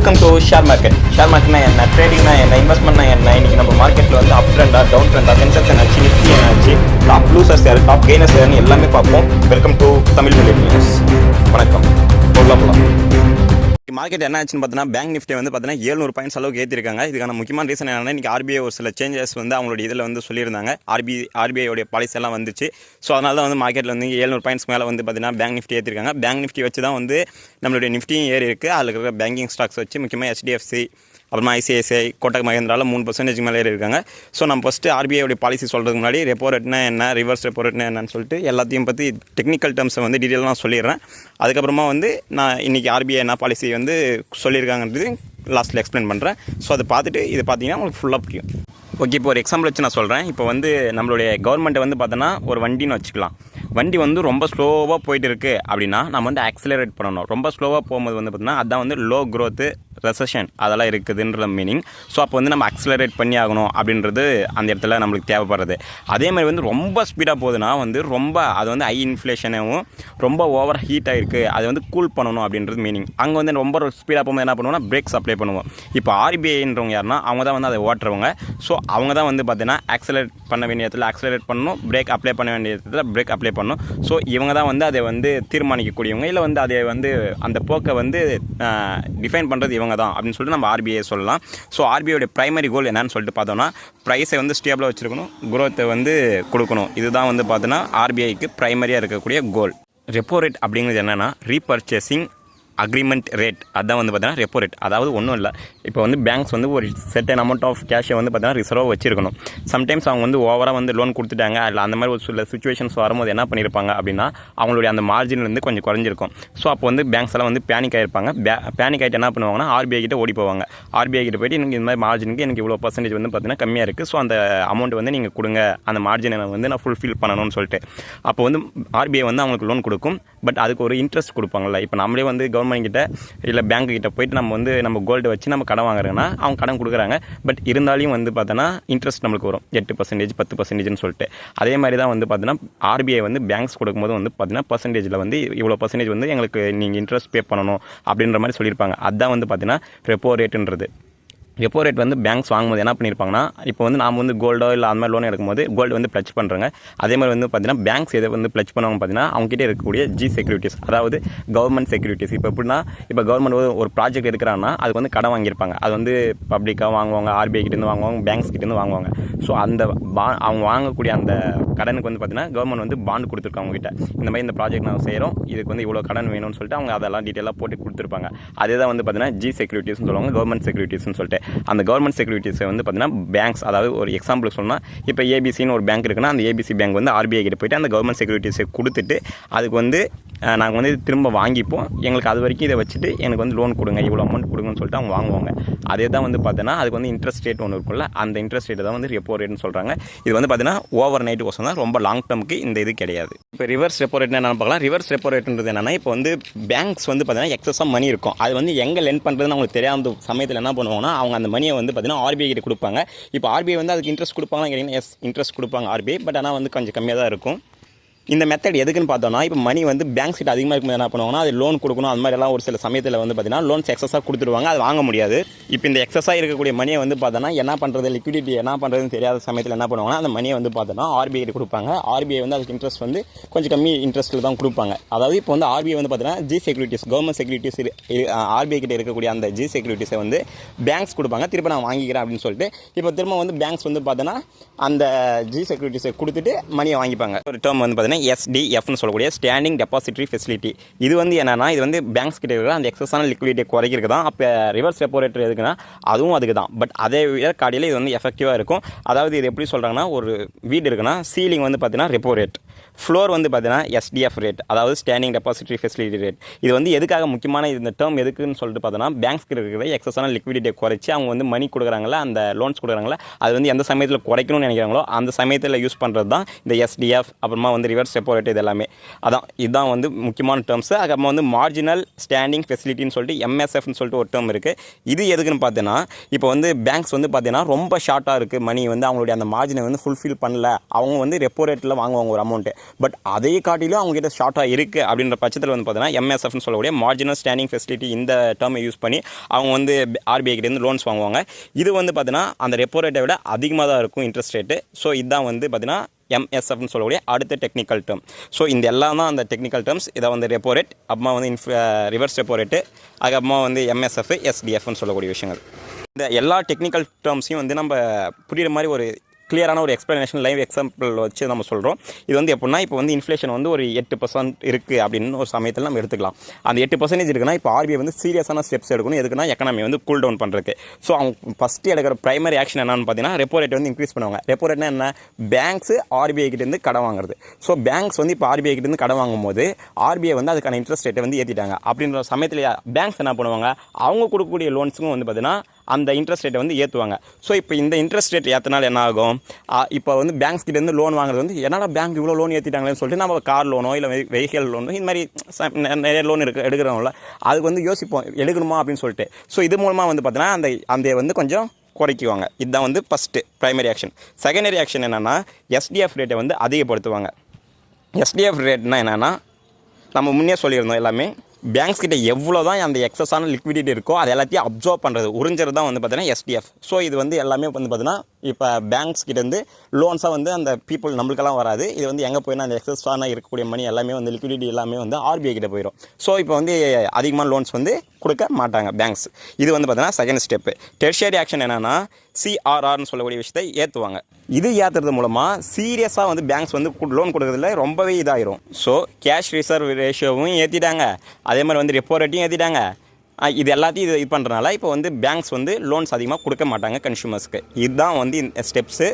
Welcome to share market share மார்க்கெட்னா என்ன? ட்ரேடிங்னா என்ன? இன்வெஸ்ட்மெண்ட்னா என்ன? இன்னைக்கு நம்ம மார்க்கெட்டில் வந்து அப் ட்ரெண்டா டவுன் ட்ரெண்டா சென்செக்ஸ் என்னாச்சு நிஃப்டி என்னாச்சு டாப் லூசர்ஸ் யார்? டாப் கெய்னர்ஸ் யாருன்னு எல்லாமே பார்ப்போம். Welcome to Tamil million news வணக்கம். போகலாம் போகலாம். மார்க்கெட் என்ன ஆச்சுன்னு பார்த்தீங்கன்னா பேங்க் நிஃப்டி வந்து பார்த்தீங்கன்னா ஏழ்நூறு பாயிண்ட்ஸ் அளவுக்கு ஏற்றிருக்காங்க இதுக்கான முக்கியமான ரீசன் என்னன்னா இன்றைக்கி ஆர்பிஐ ஒரு சில சேஞ்சஸ் வந்து அவங்களோட இதில் வந்து சொல்லியிருந்தாங்க. ஆர்பி ஆர்பிஐயோடைய பாலிசி எல்லாம் வந்துச்சு. ஸோ அதனால தான் வந்து மார்க்கெட்டில் வந்து ஏழ்நூறு பாயிண்ட்ஸ் மேலே வந்து பார்த்தீங்கன்னா பேங்க் நிஃப்டி ஏற்றிருக்காங்க பேங்க் நிஃப்டி வச்சு தான் வந்து நம்மளுடைய நிஃப்டியும் ஏறி இருக்குது அதில் இருக்கிற பேங்கிங் ஸ்டாக்ஸ் வச்சு முக்கியமாக ஹெச்டிஎஃப்சி அப்புறமா ஐசிஐசிஐ கோட்டக் மகேந்திராவில் மூணு பர்சன்டேஜ் மேலே இருக்காங்க. ஸோ நம்ம ஃபஸ்ட்டு ஆர்பிஐயோட பாலிசி சொல்கிறதுக்கு முன்னாடி ரெப்போ ரேட்னா என்ன ரிவர்ஸ் ரெப்போ ரேட்னா என்னன்னு சொல்லிட்டு எல்லாத்தையும் பற்றி டெக்னிக்கல் டேர்ம்ஸை வந்து டீட்டெயிலாக நான் சொல்லிடுறேன். அதுக்கப்புறமா வந்து நான் இன்றைக்கி ஆர்பிஐ என்ன பாலிசி வந்து சொல்லியிருக்காங்கன்றது லாஸ்ட்டில் எக்ஸ்பிளைன் பண்ணுறேன் ஸோ அதை பார்த்துட்டு இது பார்த்தீங்கன்னா உங்களுக்கு ஃபுல்லாக புரியும். ஓகே இப்போ ஒரு எக்ஸாம்பிள் வச்சு நான் சொல்கிறேன் இப்போ வந்து நம்மளுடைய கவர்மெண்ட்டை வந்து பார்த்தோன்னா ஒரு வண்டின்னு வச்சுக்கலாம். வண்டி வந்து ரொம்ப ஸ்லோவாக போயிட்டு இருக்குது அப்படின்னா நம்ம வந்து ஆக்சிலரேட் பண்ணணும். ரொம்ப ஸ்லோவாக போகும்போது வந்து பார்த்தீங்கன்னா அதுதான் வந்து லோ க்ரோத்து ரெசஷன் அதெல்லாம் இருக்குதுன்ற மீனிங் ஸோ அப்போ வந்து நம்ம அக்ஸலரேட் பண்ணி ஆகணும் அப்படின்றது அந்த இடத்துல நம்மளுக்கு தேவைப்படுறது. அதே மாதிரி வந்து ரொம்ப ஸ்பீடாக போகுதுன்னா வந்து ரொம்ப அது வந்து ஹை இன்ஃப்ளேஷனாகவும் ரொம்ப ஓவர் ஹீட் ஆகிருக்கு அதை வந்து கூல் பண்ணணும் அப்படின்றது மீனிங் அங்கே வந்து ரொம்ப ஸ்பீடாக போகும்போது என்ன பண்ணுவோம்னா பிரேக்ஸ் அப்ளை பண்ணுவோம். இப்போ ஆர்பிஐன்றவங்க யாருன்னா அவங்க தான் வந்து அதை ஓட்டுறவங்க. ஸோ அவங்க தான் வந்து பார்த்தீங்கன்னா ஆக்சலரேட் பண்ண வேண்டிய இடத்துல ஆக்சலரேட் பண்ணணும் பிரேக் அப்ளை பண்ண வேண்டிய இடத்துல பிரேக் அப்ளை பண்ணணும். ஸோ இவங்க தான் வந்து அதை வந்து தீர்மானிக்கக்கூடியவங்க. இல்லை வந்து அதை வந்து அந்த போக்கை வந்து டிஃபைன் பண்ணுறது இவங்க தான் அப்படின்னு சொல்லிட்டு நம்ம ஆர்பிஐ சொல்லலாம். ஸோ ஆர்பிஐயோட பிரைமரி கோல் என்னன்னு சொல்லிட்டு பார்த்தோம்னா ப்ரைஸை வந்து ஸ்டேபிளாக வச்சுருக்கணும் குரோத்தை வந்து கொடுக்கணும். இதுதான் வந்து பார்த்தோன்னா ஆர்பிஐக்கு ப்ரைமரியாக இருக்கக்கூடிய கோல் ரெப்போ ரேட் அப்படிங்கிறது என்னென்னா ரீபர்ச்சேசிங் அக்ரிமெண்ட் ரேட் அதான் வந்து பார்த்தீங்கன்னா ரெப்போ ரேட் அதாவது ஒன்றும் இல்லை. இப்போ வந்து பேங்க்ஸ் வந்து ஒரு செட்டன் அமௌண்ட் ஆஃப் கேஷை வந்து பார்த்தீங்கன்னா ரிசர்வ் வச்சிருக்கணும். சம்டைம்ஸ் அவங்க வந்து ஓவராக வந்து லோன் கொடுத்துட்டாங்க. அதில் அந்த மாதிரி ஒரு சில சுச்சுவேஷன்ஸ் வரும்போது என்ன பண்ணியிருப்பாங்க அப்படின்னா அவங்களுடைய அந்த மார்ஜின்லேருந்து கொஞ்சம் குறைஞ்சிருக்கும். ஸோ அப்போ வந்து பேங்க்ஸ் எல்லாம் வந்து பேனிக் ஆயிருப்பாங்க. பேனிக் ஆகிட்டு என்ன பண்ணுவாங்கன்னா ஆர்பிஐ கிட்ட ஓடி போவாங்க. ஆர்பிஐ கிட்ட போயிட்டு எனக்கு இந்த மாதிரி மார்ஜினுக்கு எனக்கு இவ்வளோ பர்சன்டேஜ் வந்து பார்த்தீங்கன்னா கம்மியாக இருக்குது ஸோ அந்த அமௌண்ட் வந்து நீங்கள் கொடுங்க. அந்த மார்ஜினை வந்து நான் ஃபுல்ஃபில் பண்ணணும்னு சொல்லிட்டு. அப்போ வந்து ஆர்பிஐ வந்து அவங்களுக்கு லோன் கொடுக்கும். பட் அதுக்கு ஒரு இன்ட்ரெஸ்ட் கொடுப்பாங்கல்ல. இப்போ நம்மளே வந்து கவர்மெண்ட் கிட்ட இல்லை பேங்க் கிட்ட போயிட்டு நம்ம வந்து நம்ம கோல்டு வச்சு நம்ம கடன் வாங்குறோன்னா அவங்க கடன் கொடுக்குறாங்க. பட் இருந்தாலும் வந்து பார்த்தோன்னா இன்ட்ரெஸ்ட் நம்மளுக்கு வரும். எட்டு பர்சன்டேஜ் பத்து பர்சன்டேஜ்னு சொல்லிட்டு. அதே மாதிரி தான் வந்து பார்த்தீங்கன்னா ஆர்பிஐ வந்து பேங்க்ஸ் கொடுக்கும்போது வந்து பார்த்தீங்கன்னா பர்சன்டேஜில் வந்து இவ்வளோ பர்சன்டேஜ் வந்து எங்களுக்கு நீங்கள் இன்ட்ரெஸ்ட் பே பண்ணணும் அப்படின்ற மாதிரி சொல்லியிருப்பாங்க. அதுதான் வந்து பார்த்தீங்கன்னா ரெப்போ ரேட்டுன்றது ரெப்போ ரேட் வந்து பேங்க்ஸ் வாங்கும்போது என்ன பண்ணியிருப்பாங்கன்னா இப்போ வந்து நாம் வந்து கோல்டோ இல்லை அந்த மாதிரி லோன் எடுக்கும்போது கோல்டு வந்து ப்ளச் பண்ணுறாங்க அதே மாதிரி வந்து பார்த்தீங்கன்னா பேங்க்ஸ் எதை வந்து ப்ளச் பண்ணுவாங்க பார்த்தீங்கன்னா அவங்ககிட்ட இருக்கக்கூடிய ஜி செக்யூரிட்டிஸ் அதாவது கவர்மெண்ட் செக்யூரிட்டிஸ் இப்போ எப்படின்னா இப்போ கவர்மெண்ட் ஒரு ப்ராஜெக்ட் எடுக்கிறாங்கன்னா அதுக்கு வந்து கடன் வாங்கியிருப்பாங்க. அது வந்து பப்ளிக்காக வாங்குவாங்க ஆர்பிஐ கிட்டேருந்து வாங்குவாங்க பேங்க்ஸ் கிட்டேருந்து வாங்குவாங்க. ஸோ அந்த பா அவங்க வாங்கக்கூடிய அந்த கடனுக்கு வந்து பார்த்தீங்கன்னா கவர்மெண்ட் வந்து பாண்டு கொடுத்துருக்காங்க அவங்ககிட்ட. இந்த மாதிரி இந்த ப்ராஜெக்ட் நாங்கள் செய்கிறோம் இதுக்கு வந்து இவ்வளோ கடன் வேணும்னு சொல்லிட்டு அவங்க அதெல்லாம் டீட்டெயிலாக போட்டு கொடுத்துருப்பாங்க. அதே தான் வந்து பார்த்தீங்கன்னா ஜி செக்யூரிட்டிஸ்னு சொல்லுவாங்க கவர்மெண்ட் செக்யூரிட்டிஸ்னு சொல்லிட்டு. அந்த கவர்மெண்ட் செக்யூரிட்டிஸை வந்து பார்த்தீங்கன்னா பேங்க்ஸ் அதாவது ஒரு எக்ஸாம்பிள் சொன்னால் இப்போ ஏபிசின்னு ஒரு பேங்க் இருக்குன்னா அந்த ஏபிசி பேங்க் வந்து ஆர்பிஐ கிட்ட போயிட்டு அந்த கவர்மெண்ட் செக்யூரிட்டிஸை கொடுத்துட்டு அதுக்கு வந்து நாங்கள் வந்து திரும்ப வாங்கிப்போம். எங்களுக்கு அது வரைக்கும் இதை வச்சுட்டு எனக்கு வந்து லோன் கொடுங்க இவ்வளோ அமௌண்ட் கொடுங்கன்னு சொல்லிட்டு அவங்க வாங்குவாங்க. அதே தான் வந்து பார்த்தோன்னா அதுக்கு வந்து இன்ட்ரெஸ்ட் ரேட் ஒன்று இருக்கும்ல அந்த இன்ட்ரெஸ்ட் ரேட் தான் வந்து ரெப்போ ரேட்னு சொல்கிறாங்க இது வந்து பார்த்தீங்கன்னா ஓவர் நைட் கோசம் தான் ரொம்ப லாங் டேர்முக்கு இந்த இது கிடையாது. இப்போ ரிவர்ஸ் ரெப்போ ரேட் என்ன பார்க்கலாம். ரிவர்ஸ் ரெப்போ ரேட்ன்றது என்னன்னா இப்போ வந்து பேங்க்ஸ் வந்து பார்த்தீங்கன்னா எக்ஸஸாக மணி இருக்கும். அது வந்து எங்கே லென் பண்ணுறதுன்னு அவங்களுக்கு தெரியாத சமயத்தில் என்ன பண்ணுவாங்கன்னா அவங்க அந்த மணியை வந்து பார்த்தீங்கன்னா ஆர்பிஐ கிட்ட கொடுப்பாங்க. இப்போ ஆர்பிஐ வந்து அதுக்கு இன்ட்ரெஸ்ட் கொடுப்பாங்க கேட்டிங்கன்னா எஸ் இன்ட்ரெஸ்ட் கொடுப்பாங்க ஆர்பிஐ பட் ஆனால் வந்து கொஞ்சம் கம்மியாக தான் இருக்கும். இந்த மெத்தட் எதுக்குன்னு பார்த்தோம்னா இப்போ மணி வந்து பேங்க் சீட் அதிகமாக இருக்கும்போது என்ன பண்ணுவாங்கன்னா அது லோன் கொடுக்கணும். அந்த மாதிரிலாம் ஒரு சில சமயத்தில் வந்து பார்த்தீங்கன்னா லோன்ஸ் எக்ஸஸாக கொடுத்துருவாங்க அது வாங்க முடியாது. இப்போ இந்த எக்ஸஸாக இருக்கக்கூடிய மணியை வந்து பார்த்தோன்னா என்ன பண்ணுறது லிக்விடிட்டி என்ன பண்ணுறதுன்னு தெரியாத சமயத்தில் என்ன பண்ணுவாங்கன்னா அந்த மணியை வந்து பார்த்தோன்னா ஆர்பிஐ கொடுப்பாங்க. ஆர்பிஐ வந்து அதுக்கு இன்ட்ரெஸ்ட் வந்து கொஞ்சம் கம்மி இன்ட்ரெஸ்ட்டில் தான் கொடுப்பாங்க. அதாவது இப்போ வந்து ஆர்பிஐ வந்து பார்த்தீங்கன்னா G securities government securities RBI கிட்ட இருக்கக்கூடிய அந்த ஜி செக்யூரிட்டிஸை வந்து பேங்க்ஸ் கொடுப்பாங்க. திரும்ப நான் வாங்கிக்கிறேன் அப்படின்னு சொல்லிட்டு இப்போ திரும்ப வந்து பேங்க்ஸ் வந்து பார்த்தோன்னா அந்த ஜி செக்யூரிட்டிஸை கொடுத்துட்டு மணியை வாங்கிப்பாங்க. ஒரு டேர்ம் வந்து பார்த்தீங்கன்னா எஸ்டிஎஃப்னு சொல்லக்கூடிய ஸ்டாண்டிங் டெபாசிட்டரி ஃபெசிலிட்டி இது வந்து என்னென்னா இது வந்து பேங்க்ஸ் கிட்ட இருக்கிற அந்த எக்ஸஸான லிக்விடிட்டியை குறைக்கிறது தான் அப்போ ரிவர்ஸ் ரெப்போ ரேட் எதுக்குன்னா அதுவும் அதுக்கு தான் பட் அதே விட இது வந்து எஃபெக்டிவாக இருக்கும். அதாவது இது எப்படி சொல்கிறாங்கன்னா ஒரு வீடு இருக்குன்னா சீலிங் வந்து பார்த்தீங்கன்னா ரெப்போ ரேட் ஃப்ளோர் வந்து பார்த்தீங்கன்னா எஸ்டிஎஃப் ரேட் அதாவது ஸ்டாண்டிங் டெபாசிட்டரி ஃபெசிலிட்டி ரேட் இது வந்து எதுக்காக முக்கியமான இந்த டேர்ம் எதுக்குன்னு சொல்லிட்டு பார்த்தோன்னா பேங்க்ஸ் இருக்கிற எக்ஸஸான லிக்விடிட்டியை குறைச்சி அவங்க வந்து மணி கொடுக்குறாங்களா அந்த லோன்ஸ் கொடுக்குறாங்களா அது வந்து எந்த சமயத்தில் குறைக்கணும்னு நினைக்கிறாங்களோ அந்த சமயத்தில் யூஸ் பண்ணுறது தான் இந்த எஸ்டிஎஃப் அப்புறமா வந்து ரிவர்ஸ் ரிவர்ஸ் ரெப்போ ரேட் இது எல்லாமே அதான் இதுதான் வந்து முக்கியமான டேர்ம்ஸு அதுக்கப்புறம் வந்து மார்ஜினல் ஸ்டாண்டிங் ஃபெசிலிட்டின்னு சொல்லிட்டு எம்எஸ்எஃப்னு சொல்லிட்டு ஒரு டேர்ம் இருக்குது இது எதுக்குன்னு பார்த்தீங்கன்னா இப்போ வந்து பேங்க்ஸ் வந்து பார்த்தீங்கன்னா ரொம்ப ஷார்ட்டாக இருக்குது மணி வந்து அவங்களுடைய அந்த மார்ஜினை வந்து ஃபுல்ஃபில் பண்ணல. அவங்க வந்து ரெப்போ ரேட்டில் வாங்குவாங்க ஒரு அமௌண்ட்டு பட் அதை காட்டிலும் அவங்க கிட்ட ஷார்ட்டாக இருக்குது அப்படின்ற பட்சத்தில் வந்து பார்த்தீங்கன்னா எம்எஸ்எஃப்னு சொல்லக்கூடிய மார்ஜினல் ஸ்டாண்டிங் ஃபெசிலிட்டி இந்த டேர்மை யூஸ் பண்ணி அவங்க வந்து ஆர்பிஐ கிட்டேருந்து லோன்ஸ் வாங்குவாங்க. இது வந்து பார்த்தீங்கன்னா அந்த ரெப்போ ரேட்டை விட அதிகமாக தான் இருக்கும் இன்ட்ரெஸ்ட் ரேட்டு ஸோ இதுதான் வந்து பார்த்தீங்கன்னா எம்எஸ்எஃப்னு சொல்லக்கூடிய அடுத்த டெக்னிக்கல் டேர்ம் ஸோ இந்த எல்லாம் தான் அந்த டெக்னிக்கல் டேர்ம்ஸ் இதை வந்து ரெப்போ ரேட் அப்புறமா வந்து இன்ஃப் ரிவர்ஸ் ரெப்போ ரேட்டு அதுக்கப்புறமா வந்து எம்எஸ்எஃப் எஸ்டிஎஃப்னு சொல்லக்கூடிய விஷயங்கள். இந்த எல்லா டெக்னிக்கல் டேர்ம்ஸையும் வந்து நம்ம புரியுற மாதிரி ஒரு கிளியரான ஒரு எக்ஸ்ப்ளனேஷன் லைவ் எக்ஸாம்பிள் வச்சு நம்ம சொல்கிறோம் இது வந்து எப்படின்னா இப்போ வந்து இன்ஃப்ளேஷன் வந்து ஒரு எட்டு பர்சன்ட் இருக்குது அப்படின்னு ஒரு சமயத்தில் நம்ம எடுத்துக்கலாம். அந்த எட்டு பர்சன்டேஜ் இருக்குன்னா இப்போ ஆர்பிஐ வந்து சீரியஸான ஸ்டெப்ஸ் எடுக்கணும். எதுக்குன்னா எக்கனாமி வந்து கூல் டவுன் பண்ணுறதுக்கு ஸோ அவங்க ஃபஸ்ட்டு எடுக்கிற ப்ரைமரி ஆக்ஷன் என்னன்னு பார்த்தீங்கன்னா ரெப்போ ரேட் வந்து இன்க்ரீஸ் பண்ணுவாங்க. ரெப்போ ரேட்னா என்ன? பேங்க்ஸ் ஆர்பிஐ கிட்டேருந்து கடன் வாங்குறது. ஸோ பேங்க்ஸ் வந்து இப்போ ஆர்பிஐ கிட்டேருந்து கடன் வாங்கும்போது ஆர்பிஐ வந்து அதுக்கான இன்ட்ரெஸ்ட் ரேட்டை வந்து ஏற்றிட்டாங்க அப்படின்ற சமயத்தில் பேங்க்ஸ் என்ன பண்ணுவாங்க? அவங்க கொடுக்கக்கூடிய லோன்ஸுக்கும் வந்து பார்த்தீங்கன்னா அந்த இன்ட்ரெஸ்ட் ரேட்டை வந்து ஏற்றுவாங்க ஸோ இப்போ இந்த இன்ட்ரெஸ்ட் ரேட் ஏற்றனால என்ன ஆகும் இப்போ வந்து பேங்க்ஸ் கிட்டேருந்து லோன் வாங்குறது வந்து என்னடா பேங்க் இவ்வளோ லோன் ஏற்றிட்டாங்களேன்னு சொல்லிட்டு நம்ம கார் லோனோ இல்லை வெஹிக்கல் லோனோ இந்த மாதிரி நிறைய லோன் இருக்கு எடுக்கிறோம்ல. அதுக்கு வந்து யோசிப்போம் எடுக்கணுமா அப்படின்னு சொல்லிட்டு. ஸோ இது மூலமாக வந்து பார்த்தீங்கன்னா அந்த அந்த வந்து கொஞ்சம் குறைக்குவாங்க. இதுதான் வந்து first primary action secondary action என்னென்னா எஸ்டிஎஃப் ரேட்டை வந்து அதிகப்படுத்துவாங்க. எஸ்டிஎஃப் ரேட்னா என்னென்னா நம்ம முன்னே சொல்லியிருந்தோம் எல்லாமே பேங்க்ஸ் கிட்ட எவ்வளோ தான் அந்த எக்ஸஸான லிக்விடிட்டி இருக்கோ அது எல்லாத்தையும் அப்சர்வ் பண்ணுறது உறிஞ்சது தான் வந்து பார்த்தீங்கன்னா எஸ்டிஎஃப் ஸோ இது வந்து எல்லாமே வந்து பார்த்தீங்கன்னா இப்போ பேங்க்ஸ் கிட்டேருந்து லோன்ஸாக வந்து அந்த பீப்புள் நம்மளுக்கெல்லாம் வராது. இது வந்து எங்கே போயினா அந்த எக்ஸஸான இருக்கக்கூடிய மணி எல்லாமே வந்து லிக்விடிட்டி எல்லாமே வந்து ஆர்பிஐ கிட்ட போயிடும் ஸோ இப்போ வந்து அதிகமான லோன்ஸ் வந்து கொடுக்க மாட்டாங்க பேங்க்ஸ். இது வந்து பார்த்தீங்கன்னா செகண்ட் ஸ்டெப்பு டெர்ஷியரி ஆக்ஷன் என்னென்னா சிஆர்ஆர்னு சொல்லக்கூடிய விஷயத்தை ஏற்றுவாங்க இது ஏற்றுறது மூலமாக சீரியஸாக வந்து பேங்க்ஸ் வந்து லோன் கொடுக்கறதுல ரொம்பவே இதாயிரும். ஸோ கேஷ் ரிசர்வ் ரேஷியோவும் ஏற்றிட்டாங்க அதே மாதிரி வந்து ரெப்போ ரேட்டையும் ஏற்றிட்டாங்க இது எல்லாத்தையும் இது இது பண்ணுறதுனால இப்போ வந்து பேங்க்ஸ் வந்து லோன்ஸ் அதிகமாக கொடுக்க மாட்டாங்க கன்சூமர்ஸ்க்கு இதுதான் வந்து இந்த ஸ்டெப்ஸு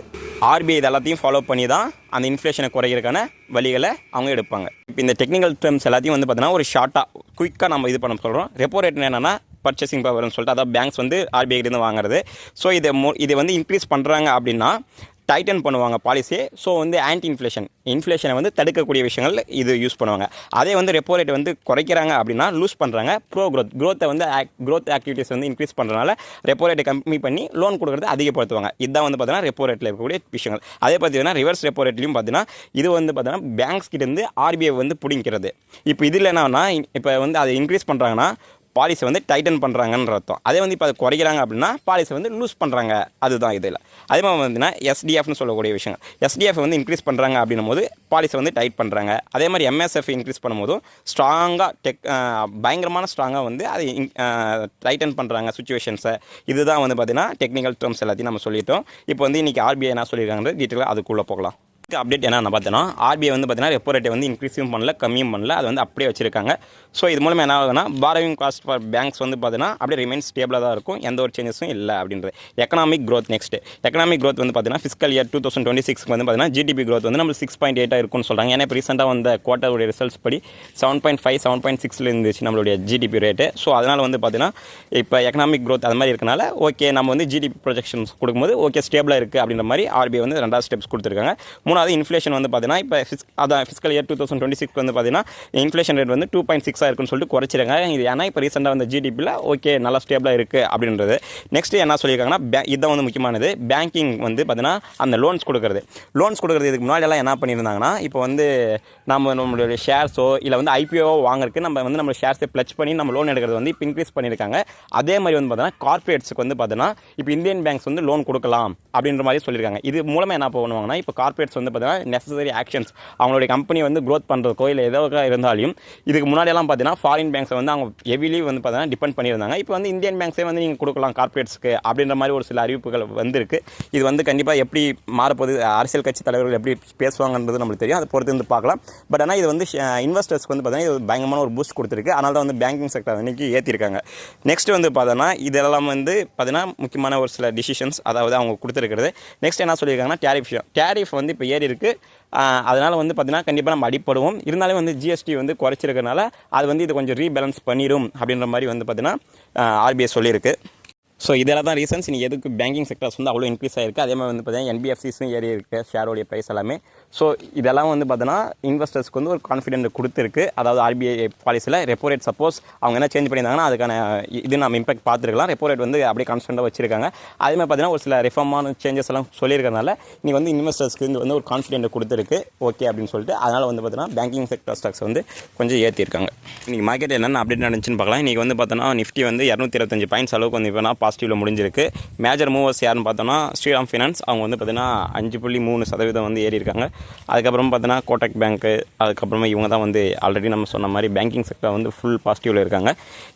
ஆர்பிஐ இது எல்லாத்தையும் ஃபாலோ பண்ணி தான் அந்த இன்ஃப்ளேஷனை குறைகிறக்கான வழிகளை அவங்க எடுப்பாங்க. இப்போ இந்த டெக்னிக்கல் டேர்ம்ஸ் எல்லாத்தையும் வந்து பார்த்தீங்கன்னா ஒரு ஷார்ட்டாக குயிக்காக நம்ம இது பண்ண சொல்கிறோம் ரெப்போ ரேட் என்னென்னா பர்ச்சேசிங் பவர்னு சொல்லிட்டு அதாவது பேங்க்ஸ் வந்து RBI இருந்து வாங்குறது. ஸோ இதை மோ இதை வந்து இன்க்ரீஸ் பண்ணுறாங்க அப்படின்னா டைட்டன் பண்ணுவாங்க பாலிசியை. ஸோ வந்து ஆன்டி இன்ஃப்ளேஷன் இன்ஃப்ளேஷனை வந்து தடுக்கக்கூடிய விஷயங்கள் இது யூஸ் பண்ணுவாங்க. அதே வந்து ரெப்போ ரேட் வந்து குறைக்கிறாங்க அப்படின்னா லூஸ் பண்ணுறாங்க ப்ரோ க்ரோத் க்ரோத்தை வந்து க்ரோத் ஆக்டிவிட்டீஸ் வந்து இன்க்ரீஸ் பண்ணுறதுனால ரெப்போ ரேட்டை கம்மி பண்ணி லோன் கொடுக்குறது அதிகப்படுத்துவாங்க. இதுதான் வந்து பார்த்தீங்கன்னா ரெப்போ ரேட்டில் இருக்கக்கூடிய விஷயங்கள். அதே பார்த்தீங்கன்னா ரிவர்ஸ் ரெப்போ ரேட்லையும் பார்த்தீங்கன்னா இது வந்து பார்த்தீங்கன்னா பேங்க்ஸ் கிட்டேருந்து ஆர்பிஐ வந்து பிடிங்கிறது இப்போ இதில் என்னன்னா இப்போ வந்து அதை இன்க்ரீஸ் பண்ணுறாங்கன்னா பாலிசை வந்து டைட்டன் பண்ணுறாங்கன்ற அர்த்தம். அதே வந்து இப்போ அதை குறைக்கிறாங்க அப்படின்னா பாலிசி வந்து லூஸ் பண்ணுறாங்க அதுதான் இதில். அதே மாதிரி வந்துன்னா எஸ்டிஎஃப்னு சொல்லக்கூடிய விஷயங்கள். எஸ்டிஎஃப் வந்து இன்க்ரீஸ் பண்ணுறாங்க அப்படின்னும் போது பாலிசி வந்து டைட் பண்ணுறாங்க அதே மாதிரி எம்எஸ்எஃப் இன்க்ரீஸ் பண்ணும்போதும் ஸ்ட்ராங்காக டெக் பயங்கரமான ஸ்ட்ராங்காக வந்து அதை டைட்டன் பண்ணுறாங்க சுச்சுவேஷன்ஸை இதுதான் வந்து பார்த்தீங்கன்னா டெக்னிக்கல் டேர்ம்ஸ் எல்லாத்தையும் நம்ம சொல்லிட்டோம். இப்போ வந்து இன்றைக்கி ஆர்பிஐ என்ன சொல்லியிருக்காங்க டீட்டெயிலாக அதுக்குள்ளே போகலாம். அப்டேட் என்னென்ன பார்த்தோன்னா ஆர்பிஐ வந்து பார்த்தீங்கன்னா ரெப்போ ரேட்டை வந்து இன்க்ரீஸும் பண்ணல கம்மியும் பண்ணல. அது வந்து அப்படியே வச்சிருக்காங்க. ஸோ இது மூலமாக என்ன ஆகுதுன்னா பாரோவிங் காஸ்ட் ஃபார் பேங்க்ஸ் வந்து பார்த்தீங்கன்னா அப்படியே ரிமைன் ஸ்டேபிளாக தான் இருக்கும். எந்த ஒரு சேஞ்சஸும் இல்லை அப்படின்றது. Economic growth next economic growth வந்து பார்த்தீங்கன்னா fiscal year two thousand twenty six வந்து பார்த்தீங்கன்னா ஜிடிபி க்ரோத் வந்து நம்ம சிக்ஸ் பாயிண்ட் எயிட்டாக இருக்கும்னு சொல்கிறாங்க ஏன்னா இப்போ ரீசெண்டாக வந்த குவார்ட்டருடைய ரிசல்ட்ஸ் படி seven point five seven point சிக்ஸில் இருந்துச்சு நம்மளுடைய ஜிடிபி ரேட்டு ஸோ அதனால் வந்து பார்த்தீங்கன்னா இப்போ எக்கனாமிக் க்ரோத் அது மாதிரி இருக்கனால ஓகே நம்ம வந்து ஜிடிபி ப்ரொஜெக்ஷன்ஸ் கொடுக்கும்போது ஓகே ஸ்டேபிளாக இருக்குது அப்படின்ற மாதிரி ஆர்பிஐ வந்து ரெண்டாவது ஸ்டெப்ஸ் கொடுத்துருக்காங்க. மூணாவது இன்ஃப்ளேஷன் வந்து பார்த்தீங்கன்னா இப்போ ஃபிஸ் அதான் fiscal year two thousand twenty six வந்து பார்த்தீங்கன்னா இன்ஃப்ளேஷன் ரேட் வந்து டூ பாயிண்ட் சிக்ஸாக இருக்குன்னு சொல்லிட்டு குறைச்சிருக்காங்க. இது ஏன்னா இப்போ ரீசெண்டாக வந்து ஜிடிபியில் ஓகே நல்லா ஸ்டேபிளாக இருக்குது அப்படின்றது. நெக்ஸ்ட் என்ன சொல்லியிருக்காங்கன்னா பே இதுதான் வந்து முக்கியமானது. பேங்கிங் வந்து பார்த்தீங்கன்னா அந்த லோன்ஸ் கொடுக்குறது. லோன்ஸ் கொடுக்குறது இதுக்கு முன்னாடி எல்லாம் என்ன பண்ணியிருந்தாங்கன்னா இப்போ வந்து நம்ம நம்மளுடைய ஷேர்ஸோ இல்லை வந்து ஐபிஓ வாங்குறதுக்கு நம்ம வந்து நம்ம ஷேர்ஸை ப்ளச் பண்ணி நம்ம லோன் எடுக்கிறது வந்து இப்போ இன்க்ரீஸ் பண்ணியிருக்காங்க. அதே மாதிரி வந்து பார்த்தீங்கன்னா கார்பரேட்ஸுக்கு வந்து பார்த்தீங்கன்னா இப்போ இந்தியன் பேங்க்ஸ் வந்து லோன் கொடுக்கலாம் அப்படின்ற மாதிரி சொல்லியிருக்காங்க. இது மூலமாக என்ன பண்ணுவாங்கன்னா இப்போ கார்ப்பரேட்ஸ் வந்து பார்த்தீங்கன்னா நெசசரி ஆக்ஷன்ஸ் அவங்களுடைய கம்பெனி வந்து க்ரோத் பண்ணுறதுக்கோ இல்லை ஏதோ இருந்தாலும் இதுக்கு முன்னாடியெல்லாம் பார்த்தீங்கன்னா ஃபாரின் பேங்க்ஸை வந்து அவங்க ஹெவிலி வந்து பார்த்தீங்கன்னா டிபெண்ட் பண்ணியிருந்தாங்க. இப்போ வந்து இந்தியன் பேங்க்ஸே வந்து நீங்கள் கொடுக்கலாம் கார்ப்பரேட்ஸ்க்கு அப்படின்ற மாதிரி ஒரு சில அறிவிப்புகள் வந்திருக்கு. இது வந்து கண்டிப்பாக எப்படி மாறப்போகுது? அரசியல் கட்சி தலைவர்கள் எப்படி பேசுவாங்கன்றது நம்மளுக்கு தெரியும். அதை பொறுத்து வந்து பார்க்கலாம். பட் ஆனால் இது வந்து இன்வெஸ்டர்ஸ்க்கு வந்து பார்த்தீங்கன்னா இது பயங்கரமான ஒரு பூஸ்ட் கொடுத்துருக்கு. அதனால தான் வந்து பேங்கிங் செக்டர் அன்றைக்கி ஏற்றிருக்காங்க நெக்ஸ்ட் வந்து பார்த்தோன்னா இதெல்லாம் வந்து பார்த்தீங்கன்னா முக்கியமான ஒரு சில டிசிஷன்ஸ் அதாவது அவங்க கொடுத்துருக்கிறது. நெக்ஸ்ட் என்ன சொல்லியிருக்காங்கன்னா டேரிஃப் டேரிஃப் வந்து இப்போ ஏறி இருக்குது அதனால் வந்து பார்த்தீங்கன்னா கண்டிப்பாக நம்ம அடிப்படுவோம். இருந்தாலும் வந்து ஜிஎஸ்டி வந்து குறைச்சிருக்கனால அது வந்து இது கொஞ்சம் ரீபேலன்ஸ் பண்ணிடும் அப்படின்ற மாதிரி வந்து பார்த்தீங்கன்னா ஆர்பிஐ சொல்லியிருக்கு. ஸோ இதெல்லாம் தான் ரீசன்ஸ் நீங்கள் எதுக்கு பேங்கிங் செக்டர்ஸ் வந்து அவ்வளோ இன்க்ரீஸ் ஆகிருக்கு அதே மாதிரி வந்து பார்த்தீங்கன்னா என்பிஎஃப்சிஸும் ஏறி இருக்குது ஷேரோடைய ப்ரைஸ் எல்லாமே. ஸோ இதெல்லாம் வந்து பார்த்தோன்னா இன்வெஸ்டர்ஸ்க்கு வந்து ஒரு கான்ஃபிடென்ட் கொடுத்துருக்கு. அதாவது ஆர்பிஐ பாலிசியில் ரெப்போ ரேட் சப்போஸ் அவங்க என்ன சேஞ்ச் பண்ணியிருந்தாங்கன்னா அதுக்கான இது நம்ம இம்பாக்ட் பார்த்துருக்கலாம். ரெப்போ ரேட் வந்து அப்படியே கான்ஸ்டன்ட்டாக வச்சிருக்காங்க. அதே மாதிரி பார்த்தீங்கன்னா ஒரு சில ரிஃபார்மான சேஞ்சஸ் எல்லாம் சொல்லியிருக்கறனால நீங்கள் வந்து இன்வெஸ்டர்ஸ்க்கு இது வந்து ஒரு கான்ஃபிடென்ட் கொடுத்துருக்கு. ஓகே அப்படின்னு சொல்லிட்டு அதனால் வந்து பார்த்தீங்கன்னா பேங்கிங் செக்டர் ஸ்டாக்ஸ் வந்து கொஞ்சம் ஏற்றிருக்காங்க இன்றைக்கி மார்க்கெட் என்னென்ன அப்டேட் நடந்துச்சுன்னு பார்க்கலாம். இன்றைக்கி வந்து பார்த்தோன்னா நிஃப்டி வந்து இரநூத்தி இருபத்தஞ்சு பாயிண்ட்ஸ் அளவுக்கு வந்து இப்போனா பாசிட்டிவில் முடிஞ்சிருக்கு. மேஜர் மூவர்ஸ் யாருன்னு பார்த்தோன்னா ஸ்ரீராம் ஃபினான்ஸ் அவங்க வந்து பார்த்தீங்கன்னா அஞ்சு புள்ளி மூணு சதவீதம் வந்து ஏறியிருக்காங்க. அதுக்கப்புறம் பார்த்தோன்னா கோட்டக் பேங்க்கு அதுக்கப்புறமா இவங்க தான் வந்து ஆல்ரெடி நம்ம சொன்ன மாதிரி பேங்கிங் செக்டர் வந்து ஃபுல் பாசிட்டிவில் இருக்காங்க.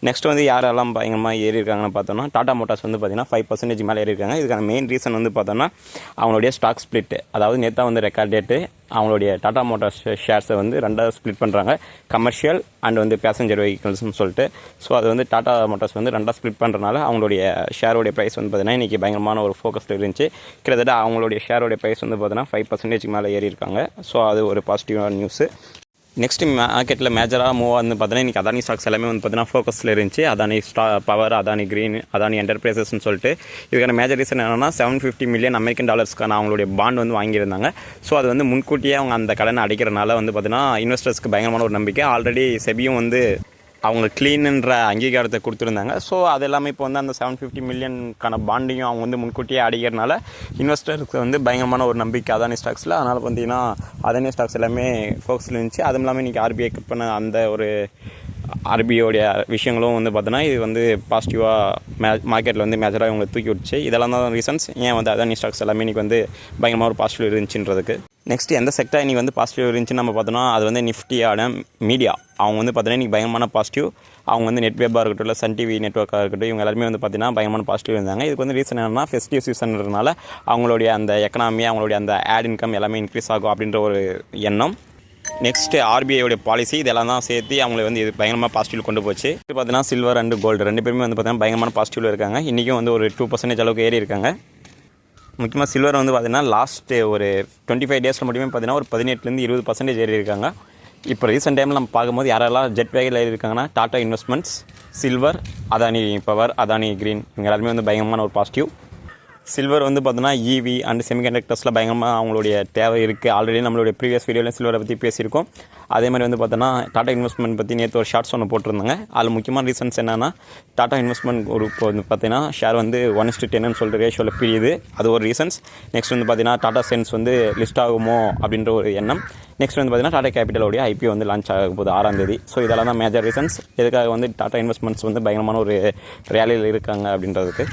நெக்ஸ்ட் வந்து யாரெல்லாம் பயங்கரமாக ஏறி இருக்காங்கன்னு பார்த்தோன்னா டாடா மோட்டார்ஸ் வந்து பார்த்தீங்கன்னா ஃபைவ் பர்சன்டேஜ் மேலே ஏறி இருக்காங்க. இதுக்கான மெயின் ரீசன் வந்து பார்த்தோன்னா அவங்களுடைய ஸ்டாக் ஸ்ப்ளிட் அதாவது நேற்று வந்து ரெக்கார்ட் டேட்டு அவங்களுடைய டாடா மோட்டார்ஸ் ஷேர்ஸை வந்து ரெண்டாவது ஸ்ப்ளிட் பண்ணுறாங்க கமர்ஷியல் அண்ட் வந்து பேசஞ்சர் வெஹிக்கிள்ஸ்னு சொல்லிட்டு. ஸோ அது வந்து டாடா மோட்டார்ஸ் வந்து ரெண்டாக ஸ்ப்ளிட் பண்ணுறனால அவங்களுடைய ஷேரோடைய ப்ரைஸ் வந்து பார்த்தீங்கன்னா இன்றைக்கி பயங்கரமான ஒரு ஃபோக்கஸில் இருந்துச்சு. கிட்டத்தட்ட அவங்களுடைய ஷேரோடைய ப்ரைஸ் வந்து பார்த்தீங்கன்னா ஃபைவ் பர்சன்டேஜ் மேலே ஏறி இருக்காங்க ஸோ அது ஒரு பாசிட்டிவான நியூஸு நெக்ஸ்ட் மார்க்கெட்டில் மேஜராக மூவ் வந்து பார்த்தீங்கன்னா இன்றைக்கி அதானி ஸ்டாக்ஸ் எல்லாமே வந்து பார்த்தீங்கன்னா ஃபோக்கஸில் இருந்துச்சு. அதானி ஸ்டா பவர் அதானி க்ரீன் அதானி என்டர்பிரைசஸ்னு சொல்லிட்டு. இதுக்கான மேஜர் ரீசன் என்னென்னா செவன் ஃபிஃப்டி மில்லியன் அமெரிக்கன் டாலர்ஸ்க்கான அவங்களுடைய பாண்ட் வந்து வாங்கியிருந்தாங்க. ஸோ அது வந்து முன்கூட்டியே அவங்க அந்த கடனை அடைக்கிறனால வந்து பார்த்தீங்கன்னா இன்வெஸ்டர்ஸ்க்கு பயங்கரமான ஒரு நம்பிக்கை. ஆல்ரெடி செபியும் வந்து அவங்க க்ளீனுன்ற அங்கீகாரத்தை கொடுத்துருந்தாங்க. ஸோ அது எல்லாமே இப்போ வந்து அந்த செவன் ஃபிஃப்டி மில்லியனுக்கான பாண்டையும் அவங்க வந்து முன்கூட்டியே அடிக்கிறனால இன்வெஸ்டருக்கு வந்து பயங்கரமான ஒரு நம்பிக்கை அதானி ஸ்டாக்ஸில் அதனால் பார்த்தீங்கன்னா அதானி ஸ்டாக்ஸ் எல்லாமே ஃபோக்ஸில் இருந்துச்சு. அதுவும் இல்லாமல் இன்றைக்கி ஆர்பிஐ கட் பண்ண அந்த ஒரு ஆர்பிஐடைய விஷயங்களும் வந்து பார்த்தோன்னா இது வந்து பாசிட்டிவாக மே மார்க்கெட்டில் வந்து மேஜராக இவங்களை தூக்கி விட்டுச்சு. இதெல்லாம் தான் ரீசன்ஸ் ஏன் வந்து அதானி ஸ்டாக்ஸ் எல்லாமே இன்றைக்கி வந்து பயங்கரமாக ஒரு பாசிட்டிவ் இருந்துச்சுன்றதுக்கு. நெக்ஸ்ட் எந்த செக்டர் இன்றைக்கி வந்து பாசிட்டிவ் இருந்துச்சுன்னு நம்ம பார்த்தோன்னா அது வந்து நிஃப்டியான மீடியா அவங்க வந்து பார்த்தீங்கன்னா இன்றைக்கி பயங்கரமான பாசிட்டிவ் அவங்க வந்து நெட் வெப்பாக இருக்கட்டும் இல்லை சன் டிவி நெட்ஒர்க்காக இருக்கட்டும் இவங்க எல்லாருமே வந்து பார்த்தீங்கன்னா பயங்கரமான பாசிட்டிவ் இருந்தாங்க. இதுக்கு வந்து ரீசன் என்னன்னா ஃபெஸ்டிவ் சீசன்றதுனால அவங்களுடைய அந்த எக்கனாமி அவங்களுடைய அந்த ஆட் இன்கம் எல்லாமே இன்க்ரீஸ் ஆகும் அப்படின்ற ஒரு எண்ணம். நெக்ஸ்ட் ஆர்பிஐயோடைய பாலிசி இதெல்லாம் தான் சேர்த்து அவங்களை வந்து இது பயங்கரமாக பாசிட்டிவ் கொண்டு போச்சு. இப்போ பார்த்தீங்கன்னா சில்வர் அண்டு கோல்டு ரெண்டு பேருமே வந்து பார்த்தீங்கன்னா பயங்கரமான பாசிட்டிவில் இருக்காங்க. இன்றைக்கும் வந்து ஒரு டூ பர்சன்டேஜ் அளவுக்கு ஏறி இருக்காங்க. முக்கியமாக சில்வர் வந்து பார்த்தீங்கன்னா லாஸ்ட்டு ஒரு டுவெண்ட்டி ஃபைவ் டேஸில் மட்டுமே பார்த்தீங்கன்னா ஒரு பதினெட்டுலேருந்து இருபது பர்சன்டேஜ் ஏறி இருக்காங்க. இப்போ ரீசெண்ட் டைமில் நம்ம பார்க்கும்போது யாரெல்லாம் ஜெட் வேகில் இருக்காங்கன்னா Tata investments silver Adani power Adani green இவங்க எல்லாருமே வந்து பயங்கரமான ஒரு பாசிட்டிவ் சில்வர் வந்து பார்த்தோன்னா ஈவி அண்ட் செமிகண்டக்டர்ஸில் பயங்கரமாக அவங்களுடைய தேவை இருக்குது ஆல்ரெடி நம்மளுடைய ப்ரீவியஸ் வீடியோவில் சில்வரை பற்றி பேசியிருக்கோம். அதே மாதிரி வந்து பார்த்தோன்னா டாடா இன்வெஸ்ட்மெண்ட் பற்றி நேற்று ஒரு ஷார்ட்ஸ் ஒன்று போட்டிருந்தாங்க. அதில் முக்கியமான ரீசன்ஸ் என்னென்னா டாடா இன்வெஸ்ட்மெண்ட் குரூப் வந்து பார்த்தீங்கன்னா ஷேர் வந்து ஒன் இஸ்டு டென்னு சொல்லிட்டு ரேஷியோவில் பிரியுது. அது ஒரு ரீசன்ஸ் நெக்ஸ்ட் வந்து பார்த்தீங்கன்னா டாடா சென்ஸ் வந்து லிஸ்ட் ஆகுமோ அப்படின்ற ஒரு எண்ணம். நெக்ஸ்ட் வந்து பார்த்தீங்கன்னா டாடா கேபிட்டலோடைய ஐபிஓ வந்து லான்ச் ஆக போகுது ஆறாம் தேதி. ஸோ இதெல்லாம் தான் மேஜர் ரீசன்ஸ் எதுக்காக வந்து டாடா இன்வெஸ்ட்மெண்ட்ஸ் வந்து பயங்கரமான ஒரு ரேலியில் இருக்காங்க அப்படின்றதுக்கு.